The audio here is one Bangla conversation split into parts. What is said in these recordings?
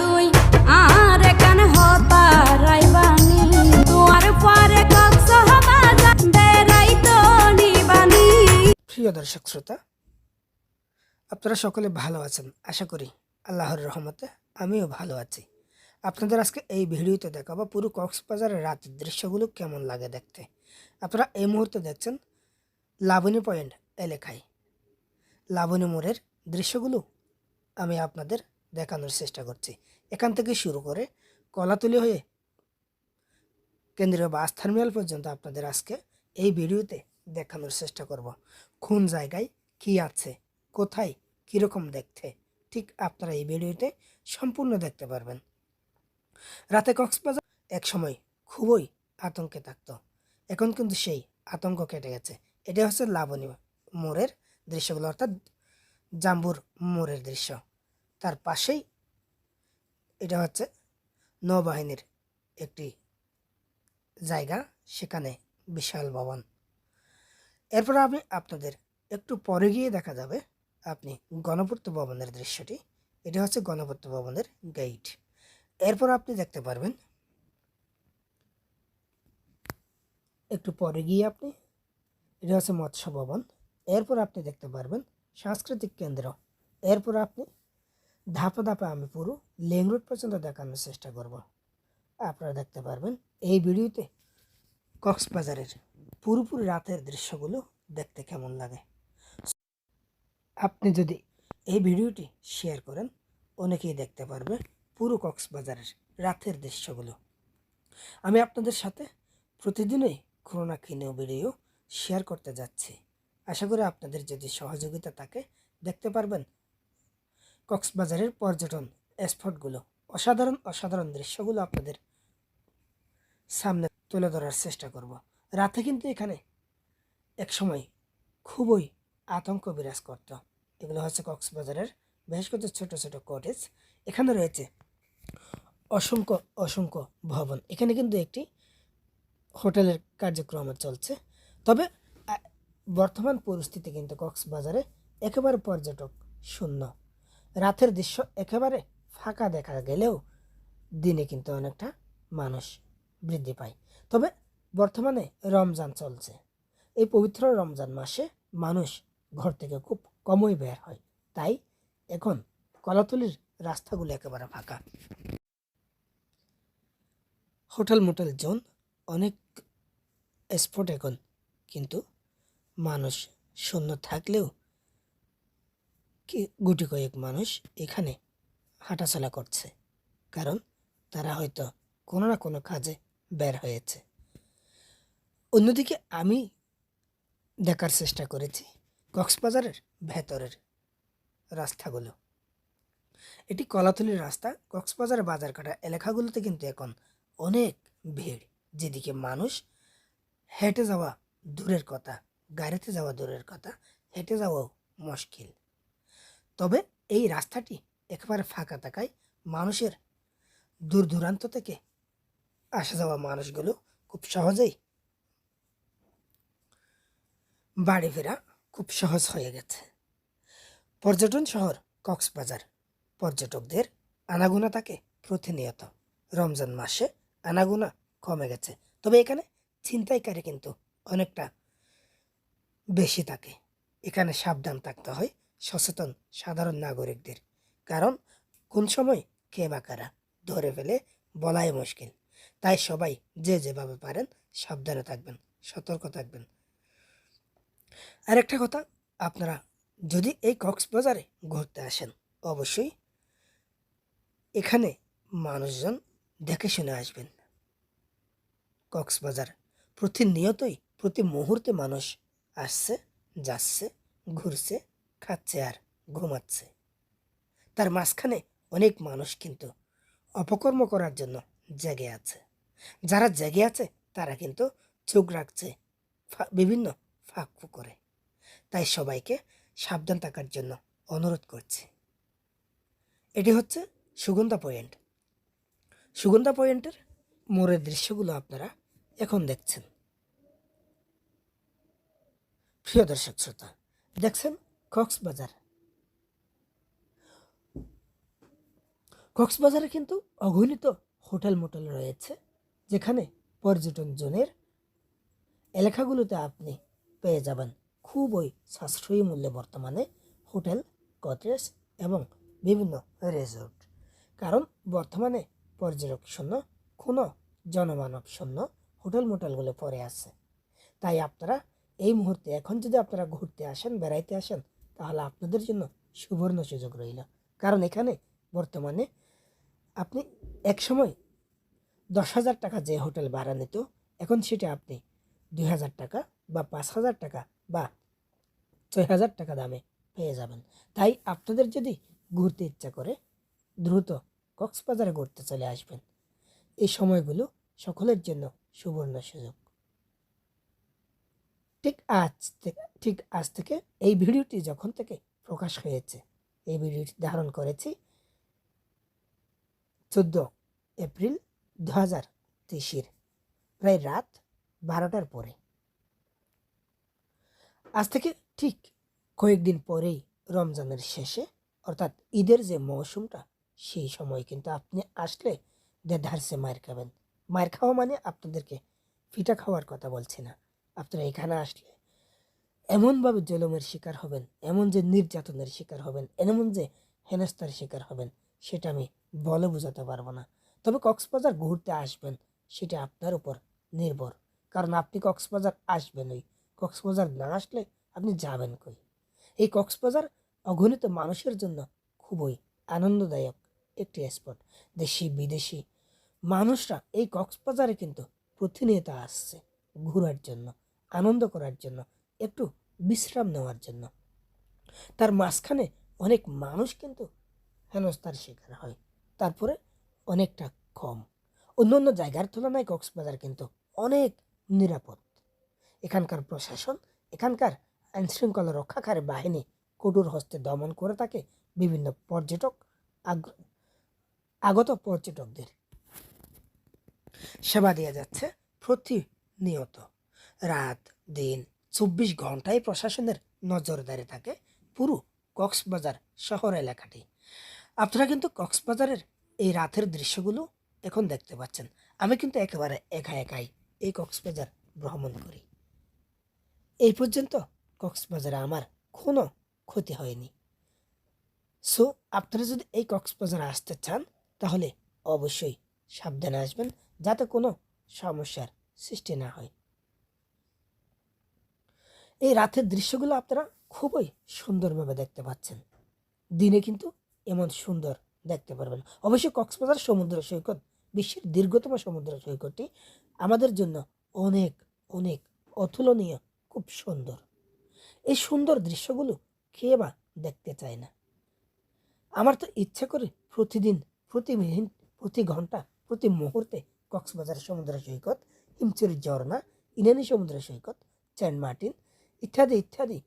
তুই, আর প্রিয় দর্শক শ্রোতা, আপনারা সকলে ভালো আছেন, আশা করি আল্লাহর রহমতে আমিও ভালো আছি। আপনাদের আজকে এই ভিডিওতে দেখাবো পুরো কক্সবাজারের রাতের দৃশ্যগুলো কেমন লাগে দেখতে। আপনারা এই মুহূর্তে দেখছেন লাবণী পয়েন্ট এলাকায়। লাবণী মোড়ের দৃশ্যগুলো আমি আপনাদের দেখানোর চেষ্টা করছি। এখান থেকে শুরু করে কলাতুলি হয়ে কেন্দ্রীয় বাস টার্মিনাল পর্যন্ত আপনাদের আজকে এই ভিডিওতে দেখানোর চেষ্টা করব। কোন জায়গায় কি আছে, কোথায়, কীরকম দেখতে, ঠিক আপনারা এই ভিডিওতে সম্পূর্ণ দেখতে পারবেন। রাতে কক্সবাজার এক সময় খুবই আতঙ্কে থাকতো। এখন কিন্তু সেই আতঙ্ক কেটে গেছে। এটা হচ্ছে লাবণী মোড়ের দৃশ্যগুলো, অর্থাৎ জাম্বুর মোড়ের দৃশ্য। তার পাশেই এটা হচ্ছে নৌবাহিনীর একটি জায়গা, সেখানে বিশাল ভবন। এরপর আমি আপনাদের একটু পরে গিয়ে দেখা যাবে আপনি গণপূর্ত ভবনের দৃশ্যটি। এটা হচ্ছে গণপূর্ত ভবনের গেইট এরপর আপনি দেখতে পারবেন একটু পরে গিয়ে আপনি এটা হচ্ছে মৎস্য ভবন। এরপর আপনি দেখতে পারবেন সাংস্কৃতিক কেন্দ্র। এরপর আপনি ধাপে ধাপে আমি পুরো লেং রুট পর্যন্ত দেখানোর চেষ্টা করব। আপনারা দেখতে পারবেন, এই ভিডিওতে কক্সবাজারের পুরোপুরি রাতের দৃশ্যগুলো দেখতে কেমন লাগে। আপনি যদি এই ভিডিওটি শেয়ার করেন, অনেকেই দেখতে পারবে পুরো কক্সবাজারের রাতের দৃশ্যগুলো। আমি আপনাদের সাথে প্রতিদিনই কোনো না কোনো ভিডিও শেয়ার করতে যাচ্ছি। আশা করি আপনাদের যদি সহযোগিতা থাকে, দেখতে পারবেন কক্সবাজারের পর্যটন স্পটগুলো। অসাধারণ অসাধারণ দৃশ্যগুলো আপনাদের সামনে তুলে ধরার চেষ্টা করব। রাতে কিন্তু এখানে এক সময় খুবই আতঙ্ক বিরাজ করত। এগুলো হচ্ছে কক্সবাজারের বেশ কিছু ছোট ছোট কটেজ এখানে রয়েছে অসংখ্য অসংখ্য ভবন। এখানে কিন্তু একটি হোটেলের কার্যক্রম চলছে। তবে বর্তমান পরিস্থিতি কিন্তু কক্সবাজারে একেবারে পর্যটক শূন্য। রাতের দৃশ্য একেবারে ফাঁকা দেখা গেলেও দিনে কিন্তু অনেকটা মানুষ বৃদ্ধি পায়। তবে বর্তমানে রমজান চলছে। এই পবিত্র রমজান মাসে মানুষ ঘর থেকে খুব কমই বের হয়। তাই এখন কলাতলির রাস্তাগুলো একেবারে ফাঁকা। হোটেল, মোটেল, জোন অনেক স্পট এখন কিন্তু মানুষ শূন্য থাকলেও গুটি কয়েক মানুষ এখানে হাঁটাচলা করছে। কারণ তারা হয়তো কোনো না কোনো কাজে বের হয়েছে। অন্যদিকে আমি দেখার চেষ্টা করেছি কক্সবাজারের ভেতরের রাস্তাগুলো। এটি কলাতলির রাস্তা। কক্সবাজার বাজার কাটা এলাকাগুলোতে কিন্তু এখন অনেক ভিড়। যেদিকে মানুষ হেঁটে যাওয়া দূরের কথা, গাড়িতে যাওয়া দূরের কথা, হেঁটে যাওয়াও মুশকিল। তবে এই রাস্তাটি একেবারে ফাঁকা থাকায় মানুষের দূর দূরান্ত থেকে আসা যাওয়া মানুষগুলো খুব সহজেই বাড়ি ফেরা খুব সহজ হয়ে গেছে। পর্যটন শহর কক্সবাজার। পর্যটকদের আনাগোনা থাকে প্রতিনিয়ত। রমজান মাসে আনাগোনা কমে গেছে। তবে এখানে ছিনতাইকারী কিন্তু অনেকটা বেশি থাকে। এখানে সাবধান থাকতে হয়। সচেতন সাধারণ নাগরিকদের। কারণ কোন সময় কে বা কারা ধরে ফেলে বলাই মুশকিল। তাই সবাই যে যেভাবে পারেন সাবধানে থাকবেন, সতর্ক থাকবেন। আরেকটা কথা, আপনারা যদি এই কক্সবাজারে ঘুরতে আসেন, অবশ্যই এখানে মানুষজন দেখে শুনে আসবেন। কক্সবাজার প্রতিনিয়তই, প্রতি মুহূর্তে মানুষ আসছে, যাচ্ছে, ঘুরছে খাচ্ছে আর ঘুমাচ্ছে। তার মাঝখানে অনেক মানুষ কিন্তু অপকর্ম করার জন্য জেগে আছে। যারা জেগে আছে, তারা কিন্তু চোখ রাখছে বিভিন্ন ফাঁক করে। তাই সবাইকে সাবধান থাকার জন্য অনুরোধ করছি। এটি হচ্ছে সুগন্ধা পয়েন্ট। সুগন্ধা পয়েন্টের মোড়ের দৃশ্যগুলো আপনারা এখন দেখছেন। প্রিয় দর্শক শ্রোতা, দেখছেন কক্সবাজার। কক্সবাজারে কিন্তু অগণিত হোটেল মোটেল রয়েছে, যেখানে পর্যটন জোনের এলাকাগুলোতে আপনি পেয়ে যাবেন খুবই সাশ্রয়ী মূল্যে বর্তমানে হোটেল, কটেজ এবং বিভিন্ন রিসোর্ট। কারণ বর্তমানে পর্যটক শূন্য, কোনো জনমানব শূন্য হোটেল মোটেলগুলো পরে আছে। তাই আপনারা এই মুহূর্তে এখন যদি আপনারা ঘুরতে আসেন, বেড়াইতে আসেন তাহলে আপনাদের জন্য সুবর্ণ সুযোগ রইল। কারণ এখানে বর্তমানে আপনি এক সময় দশ হাজার টাকা যে হোটেল ভাড়া নিত, এখন সেটা আপনি দুই হাজার টাকা বা পাঁচ হাজার টাকা বা ছয় হাজার টাকা দামে পেয়ে যাবেন। তাই আপনাদের যদি ঘুরতে ইচ্ছা করে দ্রুত কক্সবাজারে ঘুরতে চলে আসবেন, এই সময়গুলো সকলের জন্য সুবর্ণ সুযোগ। ঠিক আজ থেকে ঠিক আজ থেকে এই ভিডিওটি যখন থেকে প্রকাশ হয়েছে, এই ভিডিওটি ধারণ করেছি চোদ্দ এপ্রিল দু হাজার তেইশের প্রায় রাত বারোটার পরে। আজ থেকে ঠিক কয়েকদিন পরেই রমজানের শেষে, অর্থাৎ ঈদের যে মৌসুমটা, সেই সময় কিন্তু আপনি আসলে দেধারসে মায়ের খাবেন। মায়ের খাওয়া মানে আপনাদেরকে ফিটা খাওয়ার কথা বলছি না। আপনারা এখানে আসলে এমনভাবে জলমের শিকার হবেন, এমন যে নির্যাতনের শিকার হবেন, এমন যে হেনস্থার শিকার হবেন, সেটা আমি বলে বোঝাতে পারব না। তবে কক্সবাজার ঘুরতে আসবেন, সেটা আপনার উপর নির্ভর। কারণ আপনি কক্সবাজার আসবেনই, কক্সবাজার না আসলে আপনি যাবেন কই? এই কক্সবাজার অগণিত মানুষের জন্য খুবই আনন্দদায়ক একটি স্পট দেশি, বিদেশি মানুষরা এই কক্সবাজারে কিন্তু প্রতিনিয়ত আসছে, ঘোরার জন্য, আনন্দ করার জন্য। একটু বিশ্রাম নেওয়ার জন্য। তার মাঝখানে অনেক মানুষ কিন্তু হেনস্থার শিকার হয়। তারপরে অনেকটা কম। অন্য অন্য জায়গার তুলনায় কক্সবাজার কিন্তু অনেক নিরাপদ। এখানকার প্রশাসন, এখানকার আইনশৃঙ্খলা রক্ষাকারী বাহিনী কঠোর হস্তে দমন করে থাকে বিভিন্ন পর্যটক আগত পর্যটকদের। সেবা দেওয়া যাচ্ছে প্রতিনিয়ত। রাত, দিন চব্বিশ ঘন্টায় প্রশাসনের নজরদারি থাকে পুরো কক্সবাজার শহর এলাকাটি। আপনারা কিন্তু কক্সবাজারের এই রাতের দৃশ্যগুলো এখন দেখতে পাচ্ছেন। আমি কিন্তু একেবারে একা একাই এই কক্সবাজার ভ্রমণ করি। এই পর্যন্ত কক্সবাজারে আমার কোনো ক্ষতি হয়নি। সো, আপনারা যদি এই কক্সবাজারে আসতে চান, তাহলে অবশ্যই সাবধানে আসবেন যাতে কোনো সমস্যার সৃষ্টি না হয়। এই রাতের দৃশ্যগুলো আপনারা খুবই সুন্দরভাবে দেখতে পাচ্ছেন। দিনে কিন্তু এমন সুন্দর দেখতে পারবেন। অবশ্যই কক্সবাজার সমুদ্র সৈকত, বিশ্বের দীর্ঘতম সমুদ্র সৈকতটি আমাদের জন্য অনেক অনেক অতুলনীয়, খুব সুন্দর। এই সুন্দর দৃশ্যগুলো কে বা দেখতে চায় না? আমার তো ইচ্ছে করে প্রতিদিন, প্রতি মিনিট, প্রতি ঘণ্টা, প্রতি মুহূর্তে কক্সবাজার সমুদ্র সৈকত হিমচুরি ঝর্ণা, ইনানি সমুদ্র সৈকত সেন্ট মার্টিন ইত্যাদি ইত্যাদি।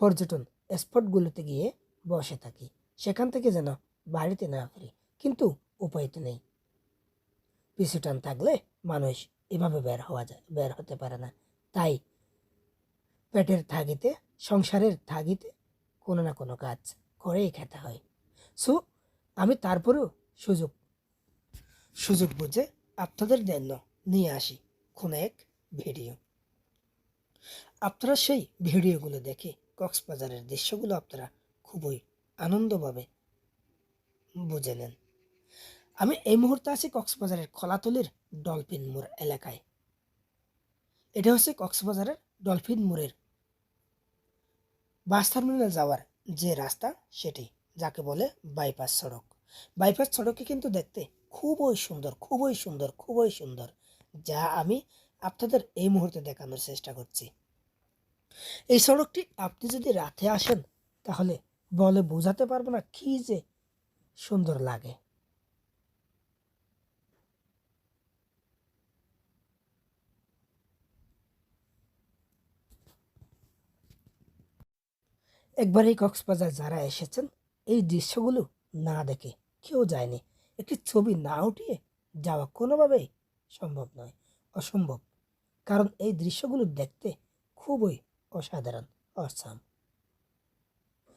পর্যটন স্পটগুলোতে গিয়ে বসে থাকি। সেখান থেকে যেন বাড়িতে না ফিরি, কিন্তু উপায় তো নেই। পিছু টান থাকলে মানুষ এভাবে বের হওয়া যায়, বের হতে পারে না। তাই পেটের থাগিতে, সংসারের থাগিতে কোনো না কোনো কাজ করেই খেতে হয়। সো, আমি তারপরেও সুযোগ সুযোগ বুঝে আপনাদের জন্য নিয়ে আসি। কোনো এক ভিডিও। আপনারা সেই ভিডিওগুলো দেখে কক্সবাজারের দৃশ্যগুলো আপনারা খুবই আনন্দভাবে বুঝে নেন। আমি এই মুহূর্তে আছি কক্সবাজারের কলাতলির ডলফিন মোড় এলাকায়। এটা হচ্ছে কক্সবাজারের ডলফিন মোড়ের বাস টার্মিনাল যাওয়ার যে রাস্তা সেটি, যাকে বলে বাইপাস সড়ক। বাইপাস সড়কে কিন্তু দেখতে খুবই সুন্দর খুবই সুন্দর খুবই সুন্দর। যা আমি আপনাদের এই মুহূর্তে দেখানোর চেষ্টা করছি। এই সড়কটি আপনি যদি রাতে আসেন, তাহলে বলে বোঝাতে পারব না কি যে সুন্দর লাগে। একবার এই কক্সবাজার যারা এসেছেন, এই দৃশ্যগুলো না দেখে কেউ যায়নি। একটি ছবি না উঠিয়ে যাওয়া কোনোভাবেই সম্ভব নয়, অসম্ভব। কারণ এই দৃশ্যগুলো দেখতে খুবই অসাধারণ, অসাম।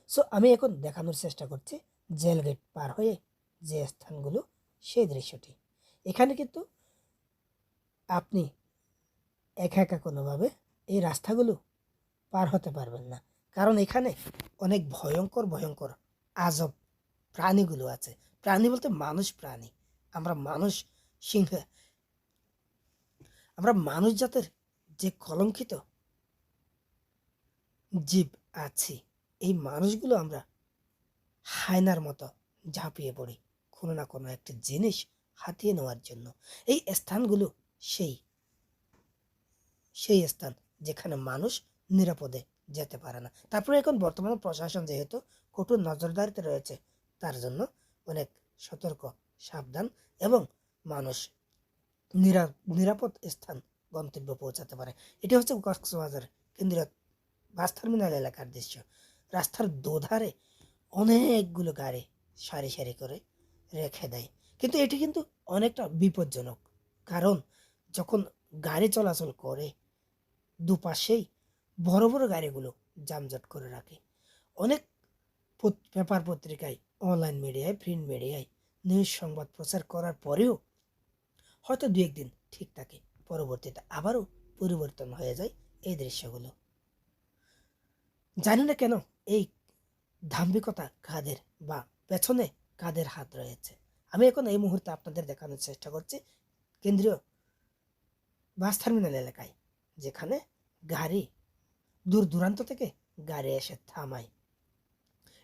সো আমি এখন দেখানোর চেষ্টা করছি জেল গেট পার হয়ে যে স্থানগুলো, সেই দৃশ্যটি। এখানে কিন্তু আপনি একা একা কোনোভাবে এই রাস্তাগুলো পার হতে পারবেন না। কারণ এখানে অনেক ভয়ঙ্কর ভয়ঙ্কর, আজব প্রাণীগুলো আছে। প্রাণী বলতে মানুষ প্রাণী। আমরা মানুষ সিংহ আমরা মানুষ জাতের যে কলঙ্কিত জীব আছি, এই মানুষগুলো আমরা হায়নার মতো ঝাঁপিয়ে পড়ি কোনো না কোনো একটা জিনিস হাতিয়ে নেওয়ার জন্য। এই স্থানগুলো সেই সেই স্থান যেখানে মানুষ নিরাপদে যেতে পারে না। তারপরে এখন বর্তমানে প্রশাসন যেহেতু কঠোর নজরদারিতে রয়েছে, তার জন্য অনেক সতর্ক, সাবধান এবং মানুষ নিরাপদ স্থান গন্তব্যে পৌঁছাতে পারে। এটি হচ্ছে কক্সবাজার কেন্দ্রীয় বাস টার্মিনাল এলাকার দৃশ্য। রাস্তার দুধারে অনেকগুলো গাড়ি সারি সারি করে রেখে দেয়। কিন্তু এটি কিন্তু অনেকটা বিপজ্জনক। কারণ যখন গাড়ি চলাচল করে, দুপাশেই বড় বড় গাড়িগুলো যানজট করে রাখে। অনেক পেপার পত্রিকায়, অনলাইন মিডিয়ায়, প্রিন্ট মিডিয়ায় নিউজ সংবাদ প্রচার করার পরেও হয়তো দু একদিন ঠিক থাকে পরবর্তীতে আবারও পরিবর্তন হয়ে যায় এই দৃশ্যগুলো। জানি না কেন এই ধাম্বিকতা কাদের বা পেছনে কাদের হাত রয়েছে। আমি এখন এই মুহূর্তে আপনাদের দেখানোর চেষ্টা করছি কেন্দ্রীয় বাস টার্মিনাল এলাকায়, যেখানে গাড়ি দূর দূরান্ত থেকে গাড়ি এসে থামায়।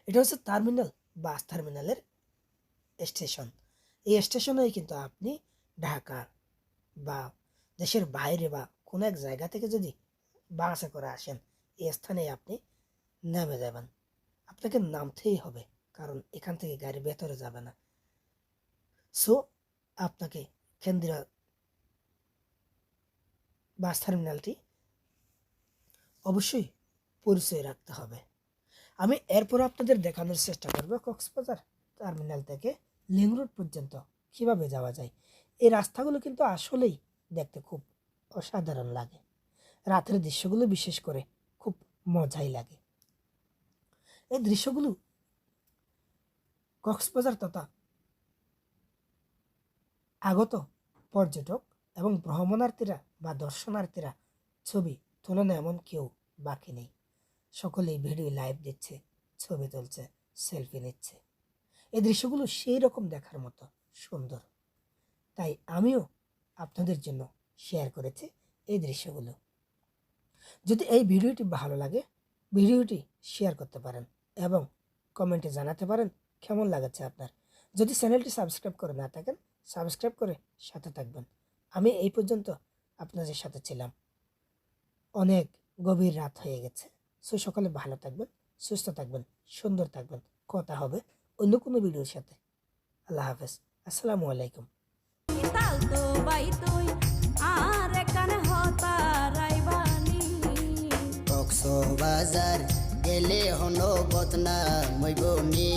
এটা হচ্ছে টার্মিনাল বাস টার্মিনালের স্টেশন। এই স্টেশনেই কিন্তু আপনি ঢাকা বা দেশের বাইরে বা কোনো এক জায়গা থেকে যদি বাসে করে আসেন এই স্থানে আপনি নেমে যাবেন। আপনাকে নামতেই হবে, কারণ এখান থেকে গাড়ি ভেতরে যাবে না। সো আপনাকে কেন্দ্রীয় বাস টার্মিনালটি অবশ্যই পরিচয় রাখতে হবে। আমি এরপর আপনাদের দেখানোর চেষ্টা করব কক্সবাজার টার্মিনাল থেকে লিং রোড পর্যন্ত কীভাবে যাওয়া যায়। এই রাস্তাগুলো কিন্তু আসলেই দেখতে খুব অসাধারণ লাগে। রাতের দৃশ্যগুলো বিশেষ করে খুব মজাই লাগে। এই দৃশ্যগুলো কক্সবাজার তথা আগত পর্যটক এবং ভ্রমণার্থীরা বা দর্শনার্থীরা ছবি তুলনা এমন কেউ বাকি নেই। সকলেই ভিডিও লাইভ দিচ্ছে, ছবি তুলছে, সেলফি নিচ্ছে। এই দৃশ্যগুলো সেই রকম দেখার মতো সুন্দর। তাই আমিও আপনাদের জন্য শেয়ার করেছি এই দৃশ্যগুলো। যদি এই ভিডিওটি ভালো লাগে, ভিডিওটি শেয়ার করতে পারেন এবং কমেন্টে জানাতে পারেন কেমন লাগাচ্ছে আপনার। যদি চ্যানেলটি সাবস্ক্রাইব করে না থাকেন সাবস্ক্রাইব করে সাথে থাকবেন। আমি এই পর্যন্ত আপনাদের সাথে ছিলাম। অনেক গভীর রাত হয়ে গেছে। সো সকালে ভালো থাকবেন, সুস্থ থাকবেন, সুন্দর থাকবেন। কথা হবে অন্য কোনো ভিডিওর সাথে। আল্লাহ হাফেজ। আসসালামু আলাইকুম। কক্সবাজার গেলে হনো বদনা মইবনি